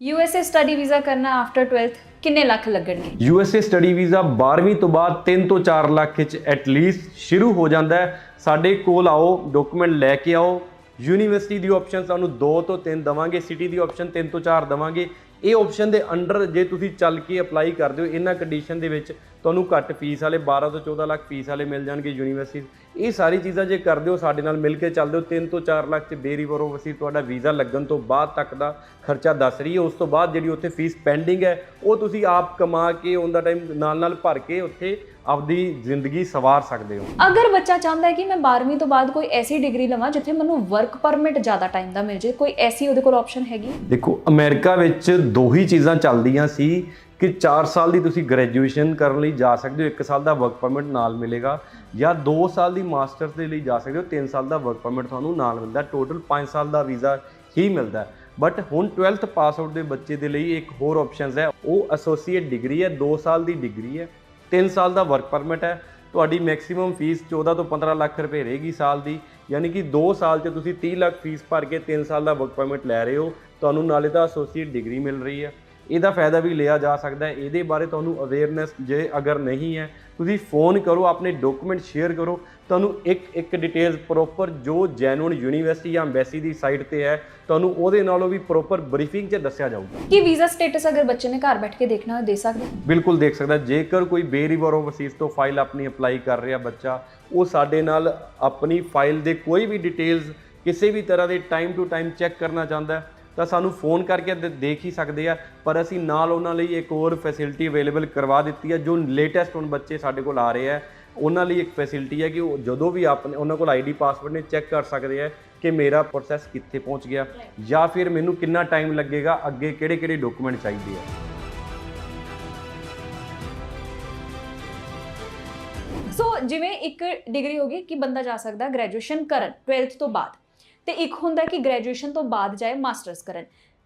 USA study visa ਕਰਨਾ after 12th ਕਿੰਨੇ ਲੱਖ ਲੱਗਣਗੇ? ਯੂਐਸਏ ਸਟੱਡੀ ਵੀਜ਼ਾ 12ਵੀਂ ਤੋਂ ਬਾਅਦ 3 ਤੋਂ 4 ਲੱਖ ਵਿੱਚ ਐਟ ਲੀਸਟ ਸ਼ੁਰੂ ਹੋ ਜਾਂਦਾ ਹੈ। ਸਾਡੇ ਕੋਲ ਆਓ ਡਾਕੂਮੈਂਟ ਲੈ ਕੇ ਆਓ। ਯੂਨੀਵਰਸਿਟੀ ਦੀ ਆਪਸ਼ਨ ਤੁਹਾਨੂੰ 2 ਤੋਂ 3 ਦਵਾਂਗੇ ਸਿਟੀ ਦੀ ਆਪਸ਼ਨ 3 ਤੋਂ 4 ਦਵਾਂਗੇ। ਇਹ ਆਪਸ਼ਨ ਦੇ ਅੰਡਰ ਜੇ ਤੁਸੀਂ ਚੱਲ ਕੇ ਅਪਲਾਈ ਕਰਦੇ ਹੋ ਇਹਨਾਂ ਕੰਡੀਸ਼ਨ ਦੇ ਵਿੱਚ ਤੁਹਾਨੂੰ ਘੱਟ ਫੀਸ ਵਾਲੇ 12 ਤੋਂ 14 ਲੱਖ ਫੀਸ ਵਾਲੇ ਮਿਲ ਜਾਣਗੇ ਯੂਨੀਵਰਸਿਟੀ ਇਹ ਸਾਰੀ ਚੀਜ਼ਾਂ ਜੇ ਕਰਦੇ ਹੋ ਸਾਡੇ ਨਾਲ ਮਿਲ ਕੇ ਚੱਲਦੇ ਹੋ 3 ਤੋਂ 4 ਲੱਖ ਤੇ ਬੇਰੀਵਰ ਓਵਰਸੀ ਤੁਹਾਡਾ ਵੀਜ਼ਾ ਲੱਗਣ ਤੋਂ ਬਾਅਦ ਤੱਕ ਦਾ ਖਰਚਾ ਦੱਸ ਰਹੀ ਹੈ। ਉਸ ਤੋਂ ਬਾਅਦ ਜਿਹੜੀ ਉੱਥੇ ਫੀਸ ਪੈਂਡਿੰਗ ਹੈ ਉਹ ਤੁਸੀਂ ਆਪ ਕਮਾ ਕੇ ਔਨ ਦਾ ਟਾਈਮ ਨਾਲ ਨਾਲ ਭਰ ਕੇ ਉੱਥੇ ਆਪਦੀ ਜ਼ਿੰਦਗੀ ਸਵਾਰ ਸਕਦੇ ਹੋ। ਅਗਰ ਬੱਚਾ ਚਾਹੁੰਦਾ ਹੈ ਕਿ ਮੈਂ 12ਵੀਂ ਤੋਂ ਬਾਅਦ ਕੋਈ ਐਸੀ ਡਿਗਰੀ ਲਵਾਂ ਜਿੱਥੇ ਮੈਨੂੰ ਵਰਕ ਪਰਮਿਟ ਜ਼ਿਆਦਾ ਟਾਈਮ ਦਾ ਮਿਲ ਜੇ ਕੋਈ ਐਸੀ ਉਹਦੇ ਕੋਲ ਆਪਸ਼ਨ ਹੈਗੀ? ਦੇਖੋ ਅਮਰੀਕਾ ਵਿੱਚ ਦੋ ਹੀ ਚੀਜ਼ਾਂ ਚੱਲਦੀਆਂ ਸੀ ਕਿ 4 ਸਾਲ ਦੀ ਤੁਸੀਂ ਗ੍ਰੈਜੂਏਸ਼ਨ ਕਰਨ ਲਈ ਜਾ ਸਕਦੇ ਹੋ 1 ਸਾਲ ਦਾ ਵਰਕ ਪਰਮਿਟ ਨਾਲ ਮਿਲੇਗਾ ਜਾਂ 2 ਸਾਲ ਦੀ ਮਾਸਟਰਸ ਦੇ ਲਈ ਜਾ ਸਕਦੇ ਹੋ 3 ਸਾਲ ਦਾ ਵਰਕ ਪਰਮਿਟ ਤੁਹਾਨੂੰ ਨਾਲ ਮਿਲਦਾ ਟੋਟਲ 5 ਸਾਲ ਦਾ ਵੀਜ਼ਾ ਹੀ ਮਿਲਦਾ। ਬਟ ਹੁਣ 12th ਪਾਸ ਆਊਟ ਦੇ ਬੱਚੇ ਦੇ ਲਈ ਇੱਕ ਹੋਰ ਆਪਸ਼ਨਸ ਹੈ, ਉਹ ਐਸੋਸੀਏਟ ਡਿਗਰੀ ਹੈ 2 ਸਾਲ ਦੀ ਡਿਗਰੀ ਹੈ 3 ਸਾਲ ਦਾ ਵਰਕ ਪਰਮਿਟ ਹੈ, ਤੁਹਾਡੀ ਮੈਕਸਿਮਮ ਫੀਸ 14 ਤੋਂ 15 ਲੱਖ ਰੁਪਏ ਰਹੇਗੀ ਸਾਲ ਦੀ। ਯਾਨੀ ਕਿ 2 ਸਾਲ 'ਚ ਤੁਸੀਂ 30 ਲੱਖ ਫੀਸ ਭਰ ਕੇ 3 ਸਾਲ ਦਾ ਵਰਕ ਪਰਮਿਟ ਲੈ ਰਹੇ ਹੋ, ਤੁਹਾਨੂੰ ਨਾਲੇ ਤਾਂ ਐਸੋਸੀਏਟ ਡਿਗਰੀ ਮਿਲ ਰਹੀ ਹੈ। ਇਹਦਾ ਫਾਇਦਾ ਵੀ ਲਿਆ ਜਾ ਸਕਦਾ ਹੈ। ਇਹਦੇ ਬਾਰੇ ਤੁਹਾਨੂੰ ਅਵੇਅਰਨੈਸ ਜੇ ਅਗਰ ਨਹੀਂ ਹੈ ਤੁਸੀਂ ਫੋਨ ਕਰੋ ਆਪਣੇ ਡਾਕੂਮੈਂਟ ਸ਼ੇਅਰ ਕਰੋ। ਤੁਹਾਨੂੰ ਇੱਕ ਇੱਕ ਡਿਟੇਲਸ ਪ੍ਰੋਪਰ ਜੋ ਜੈਨੂਨ ਯੂਨੀਵਰਸਿਟੀ ਜਾਂ ਐਮਬੈਸੀ ਦੀ ਸਾਈਟ ਤੇ ਹੈ ਤੁਹਾਨੂੰ ਉਹਦੇ ਨਾਲੋਂ ਵੀ ਪ੍ਰੋਪਰ ਬਰੀਫਿੰਗ 'ਚ ਦੱਸਿਆ ਜਾਊਗਾ। ਕਿ ਵੀਜ਼ਾ ਸਟੇਟਸ ਅਗਰ ਬੱਚੇ ਨੇ ਘਰ ਬੈਠ ਕੇ ਦੇਖਣਾ ਹੋਵੇ ਦੇ ਸਕਦੇ ਬਿਲਕੁਲ ਦੇਖ ਸਕਦਾ। ਜੇਕਰ ਕੋਈ ਬੇਰੀਵਰ ਓਵਰਸੀਜ਼ ਤੋਂ ਫਾਈਲ ਆਪਣੀ ਅਪਲਾਈ ਕਰ ਰਿਹਾ ਬੱਚਾ ਉਹ ਸਾਡੇ ਨਾਲ ਆਪਣੀ ਫਾਈਲ ਦੇ ਕੋਈ ਵੀ ਡਿਟੇਲਸ ਕਿਸੇ ਵੀ ਤਰ੍ਹਾਂ ਦੇ ਟਾਈਮ ਟੂ ਟਾਈਮ ਚੈੱਕ ਕਰਨਾ ਚਾਹੁੰਦਾ ਹੈ, ਤਾਂ ਸਾਨੂੰ ਫੋਨ ਕਰਕੇ ਦੇ- ਦੇਖ ਹੀ ਸਕਦੇ ਆ। ਪਰ ਅਸੀਂ ਨਾਲ ਉਹਨਾਂ ਲਈ ਇੱਕ ਹੋਰ ਫੈਸਿਲਿਟੀ ਅਵੇਲੇਬਲ ਕਰਵਾ ਦਿੱਤੀ ਹੈ ਜੋ ਲੇਟੈਸਟ ਹੁਣ ਬੱਚੇ ਸਾਡੇ ਕੋਲ ਆ ਰਹੇ ਆ। ਉਹਨਾਂ ਲਈ ਇੱਕ ਫੈਸਿਲਿਟੀ ਹੈ ਕਿ ਉਹ ਜਦੋਂ ਵੀ ਆਪਣੇ ਉਹਨਾਂ ਕੋਲ ਆਈਡੀ ਪਾਸਵਰਡ ਨੇ ਚੈੱਕ ਕਰ ਸਕਦੇ ਆ ਕਿ ਮੇਰਾ ਪ੍ਰੋਸੈਸ ਕਿੱਥੇ ਪਹੁੰਚ ਗਿਆ। ਜਾਂ ਫਿਰ ਮੈਨੂੰ ਕਿੰਨਾ ਟਾਈਮ ਲੱਗੇਗਾ, ਅੱਗੇ ਕਿਹੜੇ ਕਿਹੜੇ ਡਾਕੂਮੈਂਟ ਚਾਹੀਦੇ ਆ। ਸੋ ਜਿਵੇਂ ਇੱਕ ਡਿਗਰੀ ਹੋ ਗਈ ਕਿ ਬੰਦਾ ਜਾ ਸਕਦਾ ਗ੍ਰੈਜੂਏਸ਼ਨ ਕਰਨ 12th ਤੋਂ ਬਾਅਦ। ਤੇ ਇੱਕ ਹੁੰਦਾ ਕਿ ਗ੍ਰੈਜੂਏਸ਼ਨ ਤੋਂ ਬਾਅਦ ਜਾਏ ਮਾਸਟਰਸ ਕਰਨ।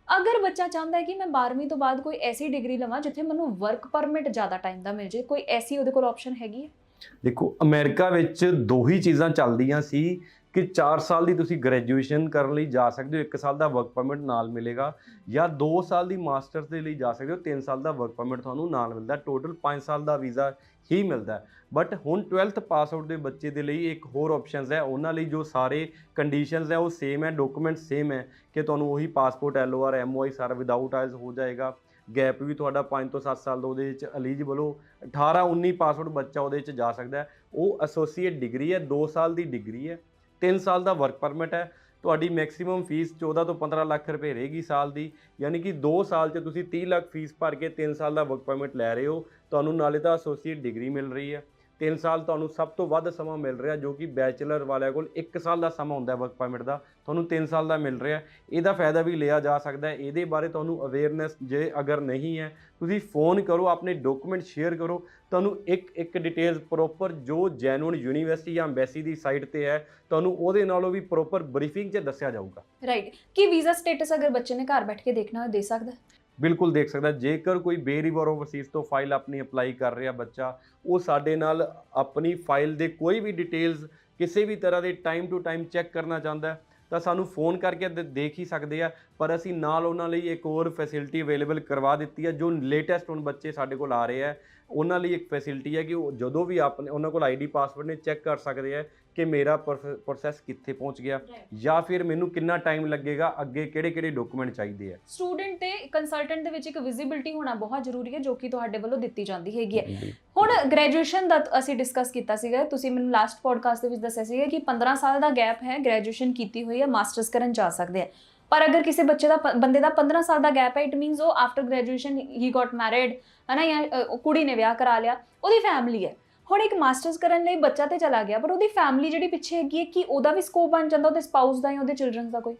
ਅਗਰ ਬੱਚਾ ਚਾਹੁੰਦਾ ਹੈ ਕਿ ਮੈਂ 12ਵੀਂ ਤੋਂ ਬਾਅਦ ਕੋਈ ਐਸੀ ਡਿਗਰੀ ਲਵਾਂ ਜਿੱਥੇ ਮੈਨੂੰ ਵਰਕ ਪਰਮਿਟ ਜ਼ਿਆਦਾ ਟਾਈਮ ਦਾ ਮਿਲ ਜੇ ਕੋਈ ਐਸੀ ਉਹਦੇ ਕੋਲ ਆਪਸ਼ਨ ਹੈਗੀ ਹੈ? ਦੇਖੋ, ਅਮਰੀਕਾ ਵਿੱਚ ਦੋ ਹੀ ਚੀਜ਼ਾਂ ਚੱਲਦੀਆਂ ਸੀ ਕਿ 4 ਸਾਲ ਦੀ ਤੁਸੀਂ ਗ੍ਰੈਜੂਏਸ਼ਨ ਕਰਨ ਲਈ ਜਾ ਸਕਦੇ ਹੋ 1 ਸਾਲ ਦਾ ਵਰਕ ਪਰਮਿਟ ਨਾਲ ਮਿਲੇਗਾ ਜਾਂ 2 ਸਾਲ ਦੀ ਮਾਸਟਰਸ ਦੇ ਲਈ ਜਾ ਸਕਦੇ ਹੋ 3 ਸਾਲ ਦਾ ਵਰਕ ਪਰਮਿਟ ਤੁਹਾਨੂੰ ਨਾਲ ਮਿਲਦਾ ਟੋਟਲ 5 ਸਾਲ ਦਾ ਵੀਜ਼ਾ ਹੀ ਮਿਲਦਾ। ਬਟ ਹੁਣ 12th ਪਾਸ ਆਊਟ ਦੇ ਬੱਚੇ ਦੇ ਲਈ ਇੱਕ ਹੋਰ ਆਪਸ਼ਨਸ ਹੈ, ਉਹਨਾਂ ਲਈ ਜੋ ਸਾਰੇ ਕੰਡੀਸ਼ਨਸ ਹੈ ਉਹ ਸੇਮ ਹੈ ਡਾਕੂਮੈਂਟ ਸੇਮ ਹੈ ਕਿ ਤੁਹਾਨੂੰ ਉਹੀ ਪਾਸਪੋਰਟ ਐਲਓਆਰ ਐਮਓਆਈ ਸਾਰਾ ਵਿਦਆਊਟ ਆਇਲਸ ਹੋ ਜਾਏਗਾ। ਗੈਪ ਵੀ ਤੁਹਾਡਾ 5 ਤੋਂ 7 ਸਾਲ ਦਾ ਉਹਦੇ ਵਿੱਚ ਐਲੀਜੀਬਲ ਹੋ 18 19 ਪਾਸਵਰਡ ਬੱਚਾ ਉਹਦੇ ਵਿੱਚ ਜਾ ਸਕਦਾ ਉਹ ਐਸੋਸੀਏਟ ਡਿਗਰੀ ਹੈ 2 ਸਾਲ ਦੀ ਡਿਗਰੀ ਹੈ। 3 ਸਾਲ ਦਾ ਵਰਕ ਪਰਮਿਟ ਹੈ। ਤੁਹਾਡੀ ਮੈਕਸਿਮਮ ਫੀਸ 14 ਤੋਂ 15 ਲੱਖ ਰੁਪਏ ਰਹੇਗੀ ਸਾਲ ਦੀ। ਯਾਨੀ ਕਿ 2 ਸਾਲ 'ਚ ਤੁਸੀਂ 30 ਲੱਖ ਫੀਸ ਭਰ ਕੇ 3 ਸਾਲ ਦਾ ਵਰਕ ਪਰਮਿਟ ਲੈ ਰਹੇ ਹੋ। ਤੁਹਾਨੂੰ ਨਾਲੇ ਤਾਂ ਐਸੋਸੀਏਟ ਡਿਗਰੀ ਮਿਲ ਰਹੀ ਹੈ। 3 ਸਾਲ ਤੁਹਾਨੂੰ ਸਭ ਤੋਂ ਵੱਧ ਸਮਾਂ ਮਿਲ ਰਿਹਾ ਜੋ ਕਿ ਬੈਚਲਰ ਵਾਲਿਆਂ ਕੋਲ 1 ਸਾਲ ਦਾ ਸਮਾਂ ਹੁੰਦਾ ਵਰਕ ਪਰਮਿਟ ਦਾ। ਤੁਹਾਨੂੰ 3 ਸਾਲ ਦਾ ਮਿਲ ਰਿਹਾ ਇਹਦਾ ਫਾਇਦਾ ਵੀ ਲਿਆ ਜਾ ਸਕਦਾ ਹੈ। ਇਹਦੇ ਬਾਰੇ ਤੁਹਾਨੂੰ ਅਵੇਅਰਨੈਸ ਜੇ ਅਗਰ ਨਹੀਂ ਹੈ, ਤੁਸੀਂ ਫੋਨ ਕਰੋ, ਆਪਣੇ ਡਾਕੂਮੈਂਟ ਸ਼ੇਅਰ ਕਰੋ। ਤੁਹਾਨੂੰ ਇੱਕ ਇੱਕ ਡਿਟੇਲਸ ਪ੍ਰੋਪਰ ਜੋ ਜੈਨੂਨ ਯੂਨੀਵਰਸਿਟੀ ਜਾਂ ਐਮਬੈਸੀ ਦੀ ਸਾਈਟ ਤੇ ਹੈ, ਤੁਹਾਨੂੰ ਉਹਦੇ ਨਾਲੋਂ ਵੀ ਪ੍ਰੋਪਰ ਬਰੀਫਿੰਗ 'ਚ ਦੱਸਿਆ ਜਾਊਗਾ। ਰਾਈਟ ਕਿ ਵੀਜ਼ਾ ਸਟੇਟਸ ਅਗਰ ਬੱਚੇ ਨੇ ਘਰ ਬੈਠ ਕੇ ਦੇਖਣਾ ਹੋਵੇ ਦੇ ਸਕਦਾ ਬਿਲਕੁਲ ਦੇਖ ਸਕਦਾ ਜੇਕਰ ਕੋਈ ਬੇਰੀਵਰ ਓਵਰਸੀਜ਼ ਤੋਂ ਫਾਈਲ ਆਪਣੀ ਅਪਲਾਈ ਕਰ ਰਿਹਾ ਬੱਚਾ ਉਹ ਸਾਡੇ ਨਾਲ ਆਪਣੀ ਫਾਈਲ ਦੇ ਕੋਈ ਵੀ ਡਿਟੇਲਸ ਕਿਸੇ ਵੀ ਤਰ੍ਹਾਂ ਦੇ ਟਾਈਮ ਟੂ ਟਾਈਮ ਚੈੱਕ ਕਰਨਾ ਚਾਹੁੰਦਾ ਹੈ, ਤਾਂ ਸਾਨੂੰ ਫੋਨ ਕਰਕੇ ਦੇ- ਦੇਖ ਹੀ ਸਕਦੇ ਆ। ਪਰ ਅਸੀਂ ਨਾਲ ਉਹਨਾਂ ਲਈ ਇੱਕ ਹੋਰ ਫੈਸਿਲਿਟੀ ਅਵੇਲੇਬਲ ਕਰਵਾ ਦਿੱਤੀ ਹੈ ਜੋ ਲੇਟੈਸਟ ਹੁਣ ਬੱਚੇ ਸਾਡੇ ਕੋਲ ਆ ਰਹੇ ਆ ਉਹਨਾਂ ਲਈ ਇੱਕ ਫੈਸਿਲਿਟੀ ਹੈ ਕਿ ਉਹ ਜਦੋਂ ਵੀ ਆਪਣੇ ਉਹਨਾਂ ਕੋਲ ਆਈਡੀ ਪਾਸਵਰਡ ਨੇ ਚੈੱਕ ਕਰ ਸਕਦੇ ਆ ਕਿ ਮੇਰਾ ਪ੍ਰੋਸੈਸ ਕਿੱਥੇ ਪਹੁੰਚ ਗਿਆ ਜਾਂ ਫਿਰ ਮੈਨੂੰ ਕਿੰਨਾ ਟਾਈਮ ਲੱਗੇਗਾ ਅੱਗੇ ਕਿਹੜੇ ਕਿਹੜੇ ਡਾਕੂਮੈਂਟ ਚਾਹੀਦੇ ਆ। ਸਟੂਡੈਂਟ ਤੇ ਕੰਸਲਟੈਂਟ ਦੇ ਵਿੱਚ ਇੱਕ ਵਿਜ਼ਿਬਿਲਟੀ ਹੋਣਾ ਬਹੁਤ ਜ਼ਰੂਰੀ ਹੈ ਜੋ ਕਿ ਤੁਹਾਡੇ ਵੱਲੋਂ ਦਿੱਤੀ ਜਾਂਦੀ ਹੈਗੀ ਹੈ। ਹੁਣ ਗ੍ਰੈਜੂਏਸ਼ਨ ਦਾ ਅਸੀਂ ਡਿਸਕਸ ਕੀਤਾ ਸੀਗਾ ਤੁਸੀਂ ਮੈਨੂੰ ਲਾਸਟ ਪੋਡਕਾਸਟ ਦੇ ਵਿੱਚ ਦੱਸਿਆ ਸੀਗਾ ਕਿ 15 ਸਾਲ ਦਾ ਗੈਪ ਹੈ ਗ੍ਰੈਜੂਏਸ਼ਨ ਕੀਤੀ ਹੋਈ ਹੈ ਮਾਸਟਰਸ ਕਰਨ ਜਾ ਸਕਦੇ ਆ। ਪਰ ਅਗਰ ਕਿਸੇ ਬੱਚੇ ਦਾ ਬੰਦੇ ਦਾ 15 ਸਾਲ ਦਾ ਗੈਪ ਹੈ ਇਟ ਮੀਨਸ ਉਹ ਆਫਟਰ ਗ੍ਰੈਜੂਏਸ਼ਨ ਹੀ ਗਾਟ ਮੈਰਿਡ ਹੈ ਜਾਂ ਕੁੜੀ ਨੇ ਵਿਆਹ ਕਰਾ ਲਿਆ, ਉਹਦੀ ਫੈਮਿਲੀ ਹੈ। ਹੁਣ ਇੱਕ ਮਾਸਟਰਸ ਕਰਨ ਲਈ ਬੱਚਾ ਤੇ ਚਲਾ ਗਿਆ ਪਰ ਉਹਦੀ ਫੈਮਿਲੀ ਜਿਹੜੀ ਪਿੱਛੇ ਹੈਗੀ ਹੈ, ਕਿ ਉਹਦਾ ਵੀ ਸਕੋਪ ਬਣ ਜਾਂਦਾ ਉਹਦੇ ਸਪਾਊਸ ਦਾ ਜਾਂ ਉਹਦੇ ਚਿਲਡਰਨਸ ਦਾ ਕੋਈ?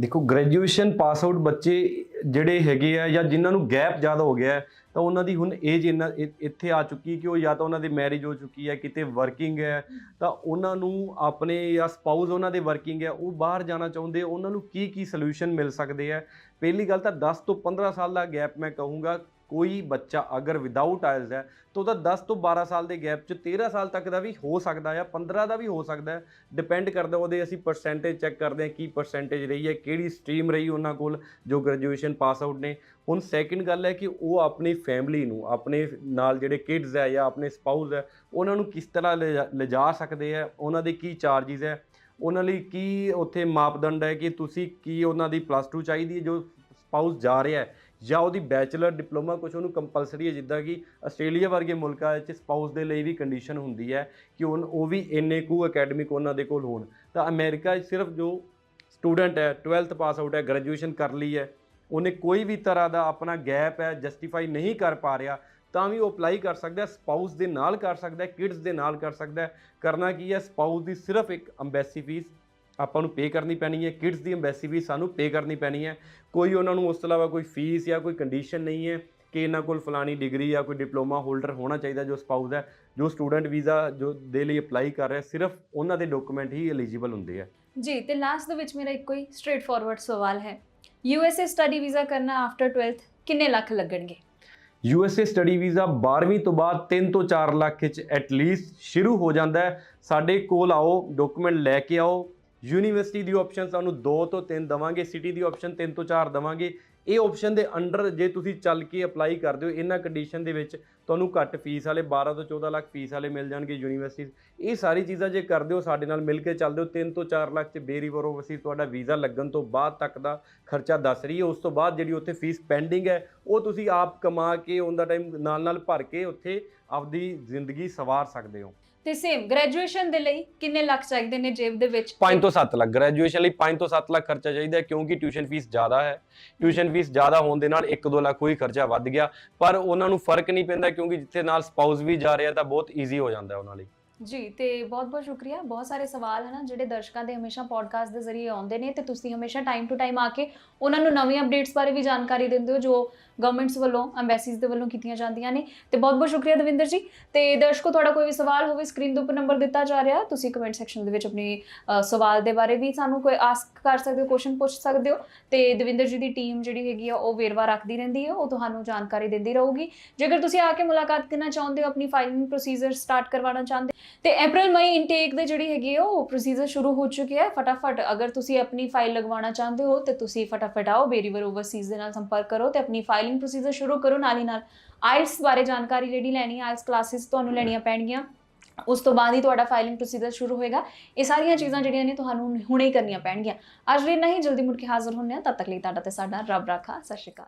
ਦੇਖੋ ਗ੍ਰੈਜੂਏਸ਼ਨ ਪਾਸ ਆਊਟ ਬੱਚੇ ਜਿਹੜੇ ਹੈਗੇ ਆ ਜਾਂ ਜਿਨ੍ਹਾਂ ਨੂੰ ਗੈਪ ਜ਼ਿਆਦਾ ਹੋ ਗਿਆ ਤਾਂ ਉਹਨਾਂ ਦੀ ਹੁਣ ਏਜ ਇੰਨਾ ਇ- ਇੱਥੇ ਆ ਚੁੱਕੀ ਕਿ ਉਹ ਜਾਂ ਤਾਂ ਉਹਨਾਂ ਦੀ ਮੈਰਿਜ ਹੋ ਚੁੱਕੀ ਹੈ, ਕਿਤੇ ਵਰਕਿੰਗ ਹੈ, ਤਾਂ ਉਹਨਾਂ ਨੂੰ ਆਪਣੇ ਜਾਂ ਸਪਾਊਸ ਉਹਨਾਂ ਦੇ ਵਰਕਿੰਗ ਹੈ, ਉਹ ਬਾਹਰ ਜਾਣਾ ਚਾਹੁੰਦੇ, ਉਹਨਾਂ ਨੂੰ ਕੀ ਕੀ ਸੋਲੂਸ਼ਨ ਮਿਲ ਸਕਦੇ ਆ ਪਹਿਲੀ ਗੱਲ ਤਾਂ 10 ਤੋਂ 15 ਸਾਲ ਦਾ ਗੈਪ ਮੈਂ ਕਹੂੰਗਾ ਕੋਈ ਬੱਚਾ ਅਗਰ ਵਿਦਆਊਟ ਆਇਲਸ ਹੈ, ਤਾਂ ਉਹਦਾ 10 ਤੋਂ 12 ਸਾਲ ਦੇ ਗੈਪ 'ਚ 13 ਸਾਲ ਤੱਕ ਦਾ ਵੀ ਹੋ ਸਕਦਾ ਹੈ 15 ਦਾ ਵੀ ਹੋ ਸਕਦਾ ਹੈ। ਡਿਪੈਂਡ ਕਰਦਾ ਉਹਦੇ ਅਸੀਂ ਪਰਸੈਂਟੇਜ ਚੈੱਕ ਕਰਦੇ ਹਾਂ, ਕੀ ਪਰਸੈਂਟੇਜ ਰਹੀ ਹੈ, ਕਿਹੜੀ ਸਟਰੀਮ ਰਹੀ ਉਹਨਾਂ ਕੋਲ ਜੋ ਗ੍ਰੈਜੂਏਸ਼ਨ ਪਾਸ ਆਊਟ ਨੇ। ਹੁਣ ਸੈਕਿੰਡ ਗੱਲ ਹੈ ਕਿ ਉਹ ਆਪਣੀ ਫੈਮਿਲੀ ਨੂੰ, ਆਪਣੇ ਨਾਲ ਜਿਹੜੇ ਕਿਡਸ ਹੈ ਜਾਂ ਆਪਣੇ ਸਪਾਊਸ ਹੈ, ਉਹਨਾਂ ਨੂੰ ਕਿਸ ਤਰ੍ਹਾਂ ਲਿਜਾ- ਲਿਜਾ ਸਕਦੇ ਹੈ, ਉਹਨਾਂ ਦੇ ਕੀ ਚਾਰजेस ਹੈ, ਉਹਨਾਂ ਲਈ ਕੀ ਉੱਥੇ ਮਾਪਦੰਡ ਹੈ ਕਿ ਤੁਸੀਂ ਕੀ ਉਹਨਾਂ ਦੀ ਪਲੱਸ 2 ਚਾਹੀਦੀ ਹੈ, ਜੋ ਸਪਾਊਸ ਜਾ ਰਿਹਾ ਹੈ। ਜਾਂ ਉਹਦੀ ਬੈਚਲਰ ਡਿਪਲੋਮਾ ਕੁਝ ਉਹਨੂੰ ਕੰਪਲਸਰੀ ਹੈ, ਜਿੱਦਾਂ ਕਿ ਆਸਟ੍ਰੇਲੀਆ ਵਰਗੇ ਮੁਲਕਾਂ ਵਿੱਚ ਸਪਾਊਸ ਦੇ ਲਈ ਵੀ ਕੰਡੀਸ਼ਨ ਹੁੰਦੀ ਹੈ ਕਿ ਉਹ ਉਹ ਵੀ ਇੰਨੇ ਕੁ ਅਕੈਡਮਿਕ ਉਹਨਾਂ ਦੇ ਕੋਲ ਹੋਣ। ਤਾਂ ਅਮਰੀਕਾ ਸਿਰਫ ਜੋ ਸਟੂਡੈਂਟ ਹੈ 12th ਪਾਸ ਆਊਟ ਹੈ ਗ੍ਰੈਜੂਏਸ਼ਨ ਕਰ ਲਈ ਹੈ, ਉਹਨੇ ਕੋਈ ਵੀ ਤਰ੍ਹਾਂ ਦਾ ਆਪਣਾ ਗੈਪ ਹੈ ਜਸਟੀਫਾਈ ਨਹੀਂ ਕਰ ਪਾ ਰਿਹਾ, ਤਾਂ ਵੀ ਉਹ ਅਪਲਾਈ ਕਰ ਸਕਦਾ ਹੈ ਸਪਾਊਸ ਦੇ ਨਾਲ ਕਰ ਸਕਦਾ ਹੈ ਕਿਡਸ ਦੇ ਨਾਲ ਕਰ ਸਕਦਾ ਹੈ। ਕਰਨਾ ਕੀ ਹੈ ਸਪਾਊਸ ਦੀ ਸਿਰਫ ਇੱਕ ਅੰਬੈਸੀ ਫੀਸ ਆਪਾਂ ਨੂੰ ਪੇ ਕਰਨੀ ਪੈਣੀ ਹੈ ਕਿਡਸ ਦੀ ਅੰਬੈਸੀ ਫੀਸ ਸਾਨੂੰ ਪੇ ਕਰਨੀ ਪੈਣੀ ਹੈ। ਕੋਈ ਉਹਨਾਂ ਨੂੰ ਉਸ ਤੋਂ ਇਲਾਵਾ ਕੋਈ ਫੀਸ ਜਾਂ ਕੋਈ ਕੰਡੀਸ਼ਨ ਨਹੀਂ ਹੈ ਕਿ ਇਹਨਾਂ ਕੋਲ ਫਲਾਣੀ ਡਿਗਰੀ ਜਾਂ ਕੋਈ ਡਿਪਲੋਮਾ ਹੋਲਡਰ ਹੋਣਾ ਚਾਹੀਦਾ ਜੋ ਸਪਾਊਸ ਹੈ ਜੋ ਸਟੂਡੈਂਟ ਵੀਜ਼ਾ ਜੋ ਦੇ ਲਈ ਅਪਲਾਈ ਕਰ ਰਿਹਾ ਸਿਰਫ ਉਹਨਾਂ ਦੇ ਡਾਕੂਮੈਂਟ ਹੀ ਐਲੀਜੀਬਲ ਹੁੰਦੇ ਆ। ਜੀ ਤੇ ਲਾਸਟ ਦੇ ਵਿੱਚ ਮੇਰਾ ਇੱਕੋ ਹੀ ਸਟ੍ਰੇਟ ਫਾਰਵਰਡ ਸਵਾਲ ਹੈ। ਯੂਐਸਏ ਸਟੱਡੀ ਵੀਜ਼ਾ ਕਰਨਾ ਆਫਟਰ 12th ਕਿੰਨੇ ਲੱਖ ਲੱਗਣਗੇ? ਯੂਐਸਏ ਸਟੱਡੀ ਵੀਜ਼ਾ 12ਵੀਂ ਤੋਂ ਬਾਅਦ 3 ਤੋਂ 4 ਲੱਖ ਵਿੱਚ ਐਟਲੀਸਟ ਸ਼ੁਰੂ ਹੋ ਜਾਂਦਾ ਹੈ। ਸਾਡੇ ਕੋਲ ਆਓ ਡਾਕੂਮੈਂਟ ਲੈ ਕੇ ਆਓ ਯੂਨੀਵਰਸਿਟੀ ਦੀ ਆਪਸ਼ਨ ਤੁਹਾਨੂੰ 2 ਤੋਂ 3 ਦਵਾਂਗੇ ਸਿਟੀ ਦੀ ਆਪਸ਼ਨ 3 ਤੋਂ 4 ਦਵਾਂਗੇ। ਇਹ ਆਪਸ਼ਨ ਦੇ ਅੰਡਰ ਜੇ ਤੁਸੀਂ ਚੱਲ ਕੇ ਅਪਲਾਈ ਕਰਦੇ ਹੋ, ਇਹਨਾਂ ਕੰਡੀਸ਼ਨ ਦੇ ਵਿੱਚ ਤੁਹਾਨੂੰ ਘੱਟ ਫੀਸ ਵਾਲੇ 12 ਤੋਂ 14 ਲੱਖ ਫੀਸ ਵਾਲੇ ਮਿਲ ਜਾਣਗੇ ਯੂਨੀਵਰਸਿਟੀ ਇਹ ਸਾਰੀ ਚੀਜ਼ਾਂ ਜੇ ਕਰਦੇ ਹੋ, ਸਾਡੇ ਨਾਲ ਮਿਲ ਕੇ ਚੱਲਦੇ ਹੋ 3 ਤੋਂ 4 ਲੱਖ ਚ ਬੇਰੀਵਰ ਓਵਰਸੀਜ਼ ਤੁਹਾਡਾ ਵੀਜ਼ਾ ਲੱਗਣ ਤੋਂ ਬਾਅਦ ਤੱਕ ਦਾ ਖਰਚਾ ਦੱਸ ਰਹੀ ਹੈ। ਉਸ ਤੋਂ ਬਾਅਦ ਜਿਹੜੀ ਉੱਥੇ ਫੀਸ ਪੈਂਡਿੰਗ ਹੈ, ਉਹ ਤੁਸੀਂ ਆਪ ਕਮਾ ਕੇ ਉਹਦਾ ਟਾਈਮ ਨਾਲ ਨਾਲ ਭਰ ਕੇ ਉੱਥੇ ਆਪਦੀ ਜ਼ਿੰਦਗੀ ਸਵਾਰ ਸਕਦੇ ਹੋ। ਤੇ ਸੇਮ ਗ੍ਰੈਜੂਏਸ਼ਨ ਦੇ ਲਈ ਕਿੰਨੇ ਲੱਖ ਚਾਹੀਦੇ ਨੇ ਜੇਬ ਦੇ ਵਿੱਚ? 5 ਤੋਂ 7 ਲੱਖ। ਗ੍ਰੈਜੂਏਸ਼ਨ ਲਈ 5 ਤੋਂ 7 ਲੱਖ ਖਰਚਾ ਚਾਹੀਦਾ ਕਿਉਂਕਿ ਟਿਊਸ਼ਨ ਫੀਸ ਜ਼ਿਆਦਾ ਹੈ। ਟਿਊਸ਼ਨ ਫੀਸ ਜ਼ਿਆਦਾ ਹੋਣ ਦੇ ਨਾਲ 1-2 ਲੱਖ ਕੋਈ ਖਰਚਾ ਵੱਧ ਗਿਆ। ਪਰ ਉਹਨਾਂ ਨੂੰ ਫ਼ਰਕ ਨਹੀਂ ਪੈਂਦਾ ਕਿਉਂਕਿ ਜਿੱਥੇ ਨਾਲ ਸਪਾਊਸ ਵੀ ਜਾ ਰਿਹਾ ਤਾਂ ਬਹੁਤ ਈਜ਼ੀ ਹੋ ਜਾਂਦਾ ਉਹਨਾਂ ਲਈ। ਜੀ ਤੇ ਬਹੁਤ ਬਹੁਤ ਸ਼ੁਕਰੀਆ। ਬਹੁਤ ਸਾਰੇ ਸਵਾਲ ਹਨ ਜਿਹੜੇ ਦਰਸ਼ਕਾਂ ਦੇ ਹਮੇਸ਼ਾ ਪੋਡਕਾਸਟ ਦੇ ਜ਼ਰੀਏ ਆਉਂਦੇ ਨੇ ਤੇ ਤੁਸੀਂ ਹਮੇਸ਼ਾ ਟਾਈਮ ਟੂ ਟਾਈਮ ਆ ਕੇ ਉਹਨਾਂ ਨੂੰ ਨਵੀਂ ਅਪਡੇਟਸ ਬਾਰੇ ਵੀ ਜਾਣਕਾਰੀ ਦਿੰਦੇ ਹੋ ਜੋ ਗਵਰਨਮੈਂਟਸ ਵੱਲੋਂ ਐਮਬੈਸੀਜ਼ ਦੇ ਵੱਲੋਂ ਕੀਤੀਆਂ ਜਾਂਦੀਆਂ ਨੇ। ਤੇ ਬਹੁਤ ਬਹੁਤ ਸ਼ੁਕਰੀਆ ਦਵਿੰਦਰ ਜੀ। ਤੇ ਦਰਸ਼ਕੋ, ਤੁਹਾਡਾ ਕੋਈ ਵੀ ਸਵਾਲ ਹੋਵੇ ਸਕਰੀਨ ਦੇ ਉੱਪਰ ਨੰਬਰ ਦਿੱਤਾ ਜਾ ਰਿਹਾ। ਤੁਸੀਂ ਕਮੈਂਟ ਸੈਕਸ਼ਨ ਦੇ ਵਿੱਚ ਆਪਣੀ ਸਵਾਲ ਦੇ ਬਾਰੇ ਵੀ ਸਾਨੂੰ ਕੋਈ ਆਸਕ ਕਰ ਸਕਦੇ ਹੋ ਕੁਐਸਚਨ ਪੁੱਛ ਸਕਦੇ ਹੋ। ਤੇ ਦਵਿੰਦਰ ਜੀ ਦੀ ਟੀਮ ਜਿਹੜੀ ਹੈਗੀ ਆ, ਉਹ ਵੇਰਵਾ ਰੱਖਦੀ ਰਹਿੰਦੀ ਹੈ ਉਹ ਤੁਹਾਨੂੰ ਜਾਣਕਾਰੀ ਦਿੰਦੀ ਰਹੂਗੀ। ਜੇਕਰ ਤੁਸੀਂ ਆ ਕੇ ਮੁਲਾਕਾਤ ਕਰਨਾ ਚਾਹੁੰਦੇ ਹੋ, ਆਪਣੀ ਫਾਈਲਿੰਗ ਪ੍ਰੋਸੀਜਰ ਸਟਾਰਟ ਕਰਵਾਉਣਾ ਚਾਹੁੰਦੇ ਤੇ ਅਪ੍ਰੈਲ ਮਈ ਇਨਟੇਕ ਦੇ ਜਿਹੜੀ ਹੈਗੀ ਆ, ਉਹ ਪ੍ਰੋਸੀਜਰ ਸ਼ੁਰੂ ਹੋ ਚੁੱਕੀ ਹੈ। ਫਟਾਫਟ ਅਗਰ ਤੁਸੀਂ ਆਪਣੀ ਫਾਈਲ ਲਗਵਾਉਣਾ ਚਾਹੁੰਦੇ ਹੋ, ਤੇ ਤੁਸੀਂ ਫਟਾਫਟ ਆਓ ਬੇਰੀਵਰ ਓਵਰਸੀਜ਼ ਦੇ ਨਾਲ ਸੰਪਰਕ ਕਰੋ ਤੇ ਆਪਣੀ ਫਾਈਲ ਫਾਈਲਿੰਗ ਪ੍ਰੋਸੀਜਰ ਸ਼ੁਰੂ ਕਰੋ ਨਾਲ ਹੀ ਨਾਲ। ਆਇਲਸ ਬਾਰੇ ਜਾਣਕਾਰੀ ਜਿਹੜੀ ਲੈਣੀ ਹੈ ਆਇਲਸ ਕਲਾਸਿਸ ਤੁਹਾਨੂੰ ਲੈਣੀਆਂ ਪੈਣਗੀਆਂ। ਉਸ ਤੋਂ ਬਾਅਦ ਹੀ ਤੁਹਾਡਾ ਫਾਈਲਿੰਗ ਪ੍ਰੋਸੀਜਰ ਸ਼ੁਰੂ ਹੋਏਗਾ। ਇਹ ਸਾਰੀਆਂ ਚੀਜ਼ਾਂ ਜਿਹੜੀਆਂ ਨੇ ਤੁਹਾਨੂੰ ਹੁਣੇ ਹੀ ਕਰਨੀਆਂ ਪੈਣਗੀਆਂ। ਅੱਜ ਲਈ ਨਹੀਂ ਜਲਦੀ ਮੁੜ ਕੇ ਹਾਜ਼ਰ ਹੁੰਨੇ ਆ ਤਦ ਤੱਕ ਲਈ ਤੁਹਾਡਾ ਤੇ ਸਾਡਾ ਰੱਬ ਰਾਖਾ। ਸਤਿ ਸ਼੍ਰੀ ਅਕਾਲ।